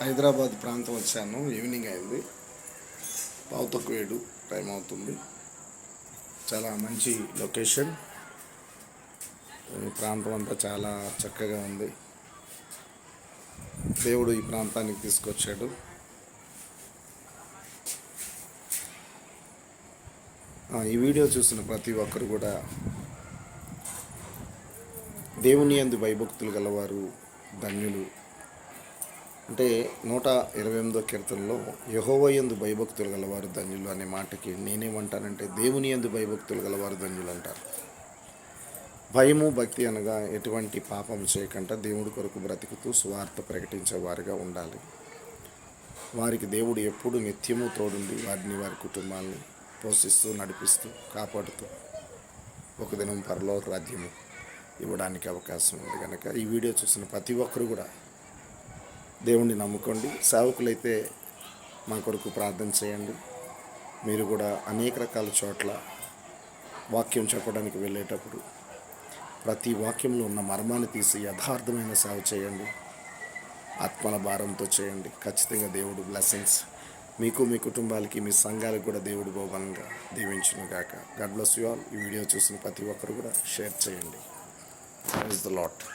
హైదరాబాద్ ప్రాంతం వచ్చాను. ఈవినింగ్ అయింది. పావు తక్కువ ఏడు టైం అవుతుంది. చాలా మంచి లొకేషన్. ఈ ప్రాంతం అంతా చాలా చక్కగా ఉంది. దేవుడు ఈ ప్రాంతానికి తీసుకొచ్చాడు. ఈ వీడియో చూసిన ప్రతి ఒక్కరు కూడా దేవుని అందు భయభక్తులు గలవారు ధన్యులు. అంటే నూట ఇరవై ఎనిమిదో కీర్తనలో యహోవ యందు భయభక్తులు గలవారు ధన్యులు అనే మాటకి నేనేమంటానంటే దేవుని యందు భయభక్తులు గలవారు ధన్యులు అంటారు. భయము భక్తి అనగా ఎటువంటి పాపం చేయకుండా దేవుడి కొరకు బ్రతుకుతూ స్వార్థ ప్రకటించే వారిగా ఉండాలి. వారికి దేవుడు ఎప్పుడు నిత్యము తోడుండి వారిని వారి కుటుంబాన్ని పోషిస్తూ నడిపిస్తూ కాపాడుతూ ఒక దినం పరలోక రాజ్యము ఇవ్వడానికి అవకాశం ఉంది. కనుక ఈ వీడియో చూసిన ప్రతి ఒక్కరు కూడా దేవుణ్ణి నమ్ముకోండి. సేవకులైతే మా కొరకు ప్రార్థన చేయండి. మీరు కూడా అనేక రకాల చోట్ల వాక్యం చెప్పడానికి వెళ్ళేటప్పుడు ప్రతి వాక్యంలో ఉన్న మర్మాన్ని తీసి యథార్థమైన సేవ చేయండి. ఆత్మల భారంతో చేయండి. ఖచ్చితంగా దేవుడు బ్లెస్సింగ్స్. మీకు మీ కుటుంబాలకి మీ సంఘాలకు కూడా దేవుడు బహుబలంగా దీవించును గాక. God bless you all. ఈ వీడియో చూసిన ప్రతి ఒక్కరు కూడా షేర్ చేయండి. Is the lot